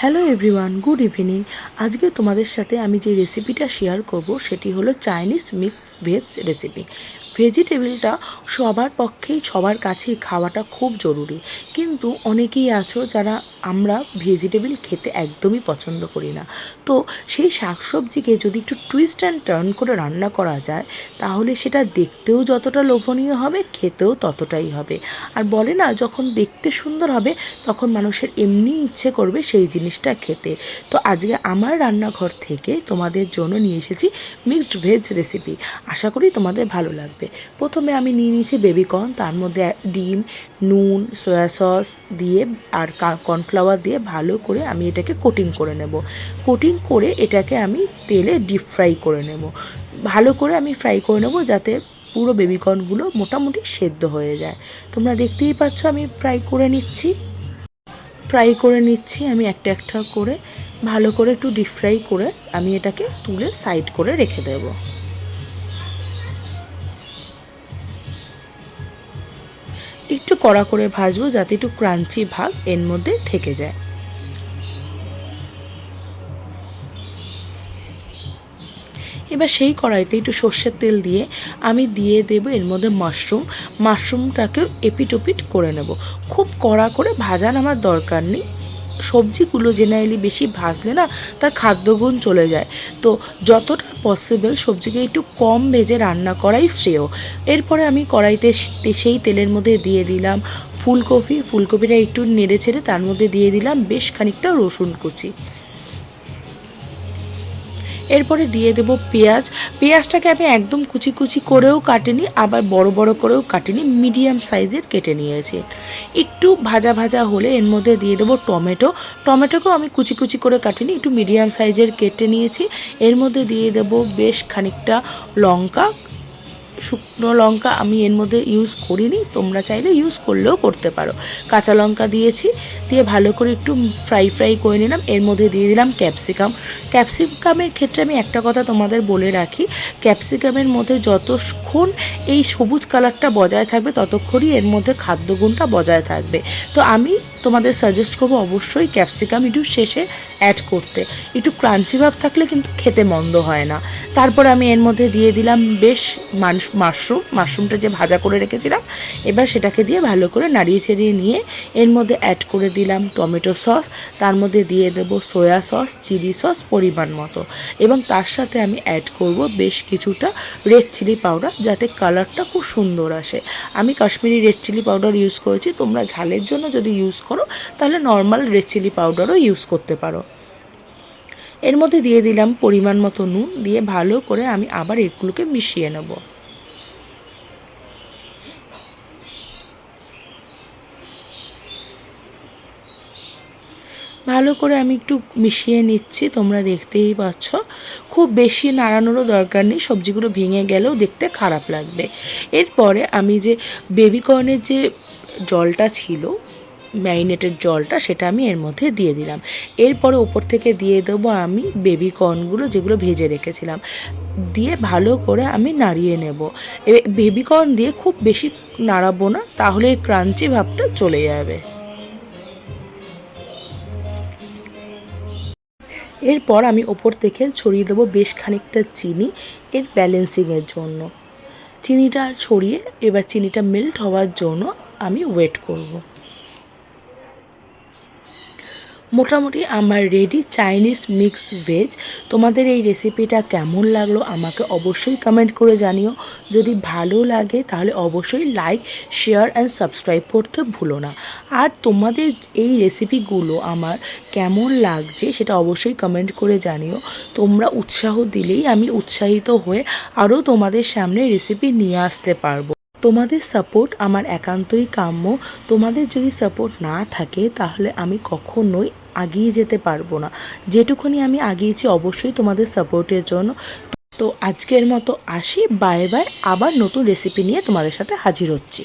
Hello everyone good evening আজকে তোমাদের সাথে আমি যে রেসিপিটা শেয়ার করব, সেটি হলো চাইনিজ মিক্স ভেজ রেসিপি ভেজিটেবিলটা সবার পক্ষেই সবার কাছেই খাওয়াটা খুব জরুরি। কিন্তু অনেকেই আছো যারা আমরা ভেজিটেবিল খেতে একদমই পছন্দ করি না। তো সেই শাকসবজিকে যদি একটু টুইস্ট অ্যান্ড টার্ন করে রান্না করা যায়, তাহলে সেটা দেখতেও যতটা লোভনীয় হবে, খেতেও ততটাই হবে। আর বলে না, যখন দেখতে সুন্দর হবে, তখন মানুষের এমনি ইচ্ছে করবে সেই জিনিসটা খেতে। তো আজকে আমার রান্নাঘর থেকে তোমাদের জন্য নিয়ে এসেছি মিক্সড ভেজ রেসিপি আশা করি তোমাদের ভালো লাগবে। প্রথমে আমি নিয়ে নিয়েছি বেবিকর্ন তার মধ্যে ডিম, নুন সয়া সস দিয়ে আর কর্নফ্লাওয়ার দিয়ে ভালো করে আমি এটাকে কোটিং করে নেব। কোটিং করে এটাকে আমি তেলে ডিপ ফ্রাই করে নেব। ভালো করে আমি ফ্রাই করে নেব যাতে পুরো বেবিকর্নগুলো মোটামুটি সেদ্ধ হয়ে যায়। তোমরা দেখতেই পাচ্ছ আমি ফ্রাই করে নিচ্ছি। ফ্রাই করে নিচ্ছি। আমি একটা একটা করে ভালো করে একটু ডিপ ফ্রাই করে আমি এটাকে তুলে সাইড করে রেখে দেবো। একটু কড়া করে ভাজবো যাতে একটু ক্রাঞ্চি ভাগ এর মধ্যে থেকে যায়। এবার সেই কড়াইতে একটু সর্ষের তেল দিয়ে আমি দিয়ে দেবো এর মধ্যে মাশরুম। মাশরুমটাকেও এপিট করে নেব। খুব কড়া করে ভাজার আমার দরকার নেই। সবজিগুলো জেনারেলি বেশি ভাজলে না তার খাদ্যগুণ চলে যায়। তো যতটা পসিবল সবজিকে একটু কম ভেজে রান্না করাই শ্রেয়। এরপরে আমি কড়াইতে সেই তেলের মধ্যে দিয়ে দিলাম ফুলকপি। ফুলকপিটা একটু নেড়ে ছেড়ে তার মধ্যে দিয়ে দিলাম বেশ খানিকটা রসুন কুচি। এরপরে দিয়ে দেব পেঁয়াজ। পেঁয়াজটাকে আমি একদম কুচি কুচি করেও কাটিনি, আবার বড় বড় করেও কাটিনি, মিডিয়াম সাইজের কেটে নিয়েছি। একটু ভাজা ভাজা হলে এর মধ্যে দিয়ে দেবো টমেটো। টমেটোকেও আমি কুচি কুচি করে কাটিনি, একটু মিডিয়াম সাইজের কেটে নিয়েছি। এর মধ্যে দিয়ে দেব বেশ খানিকটা লঙ্কা শুকনো লঙ্কা আমি এর মধ্যে ইউজ করিনি, তোমরা চাইলে ইউজ করলেও করতে পারো। কাঁচা লঙ্কা দিয়েছি, দিয়ে ভালো করে একটু ফ্রাই ফ্রাই করে নিলাম, এর মধ্যে দিয়ে দিলাম ক্যাপসিকাম ক্যাপসিকামের ক্ষেত্রে আমি একটা কথা তোমাদের বলে রাখি ক্যাপসিকামের মধ্যে যতক্ষণ এই সবুজ কালারটা বজায় থাকবে, ততক্ষণই এর মধ্যে খাদ্যগুণটা বজায় থাকবে। তো আমি তোমাদের সাজেস্ট করব অবশ্যই ক্যাপসিকাম একটু শেষে অ্যাড করতে। একটু ক্রাঞ্চি ভাব থাকলে কিন্তু খেতে মন্দ হয় না। তারপর আমি এর মধ্যে দিয়ে দিলাম বেশ মাশরুম, মাশরুমটা যে ভাজা করে রেখেছিলাম, এবার সেটাকে দিয়ে ভালো করে নাড়িয়ে ছেড়িয়ে নিয়ে এর মধ্যে অ্যাড করে দিলাম টমেটো সস তার মধ্যে দিয়ে দেব সয়া সস চিলি সস পরিমাণ মতো। এবং তার সাথে আমি অ্যাড করব বেশ কিছুটা রেড চিলি পাউডার যাতে কালারটা খুব সুন্দর আসে। আমি Kashmiri red chilli powder use করেছি, তোমরা ঝালের জন্য যদি ইউজ করো, তাহলে নর্মাল রেড চিলি পাউডারও ইউজ করতে পারো। এর মধ্যে দিয়ে দিলাম পরিমাণ মতো নুন, দিয়ে ভালো করে আমি আবার এগুলোকে মিশিয়ে নেব। ভালো করে আমি একটু মিশিয়ে নিচ্ছি, তোমরা দেখতেই পাচ্ছ। খুব বেশি নাড়ানোরও দরকার নেই, সবজিগুলো ভেঙে গেলেও দেখতে খারাপ লাগবে। এরপরে আমি যে বেবিকর্নের যে জলটা ছিল, ম্যারিনেটেড জলটা, সেটা আমি এর মধ্যে দিয়ে দিলাম। এরপরে ওপর থেকে দিয়ে দেবো আমি বেবি কর্নগুলো যেগুলো ভেজে রেখেছিলাম। দিয়ে ভালো করে আমি নাড়িয়ে নেব। বেবি কর্ন দিয়ে খুব বেশি নাড়াবো না, তাহলে ক্রাঞ্চি ভাবটা চলে যাবে। এরপর আমি ওপর থেকে ছড়িয়ে দেবো বেশ খানিকটা চিনি এর ব্যালেন্সিংয়ের জন্য। চিনিটা ছড়িয়ে, এবার চিনিটা মেল্ট হওয়ার জন্য আমি ওয়েট করব। মোটামুটি আমার রেডি চাইনিজ মিক্স ভেজ তোমাদের এই রেসিপিটা কেমন লাগল আমাকে অবশ্যই কমেন্ট করে জানিও। যদি ভালো লাগে তাহলে অবশ্যই লাইক শেয়ার অ্যান্ড সাবস্ক্রাইব করতে ভুলো না। আর তোমাদের এই রেসিপিগুলো আমার কেমন লাগছে সেটা অবশ্যই কমেন্ট করে জানিও। তোমরা উৎসাহ দিলেই আমি উৎসাহিত হয়ে আরও তোমাদের সামনে রেসিপি নিয়ে আসতে পারব। তোমাদের সাপোর্ট আমার একান্তই কাম্য। তোমাদের যদি সাপোর্ট না থাকে তাহলে আমি কখনোই আগিয়ে যেতে পারব না। যেটুকুনি আমি আগিয়েছি অবশ্যই তোমাদের সাপোর্টের জন্য। তো আজকের মতো আসি। বাই বাই আবার নতুন রেসিপি নিয়ে তোমাদের সাথে হাজির হচ্ছি।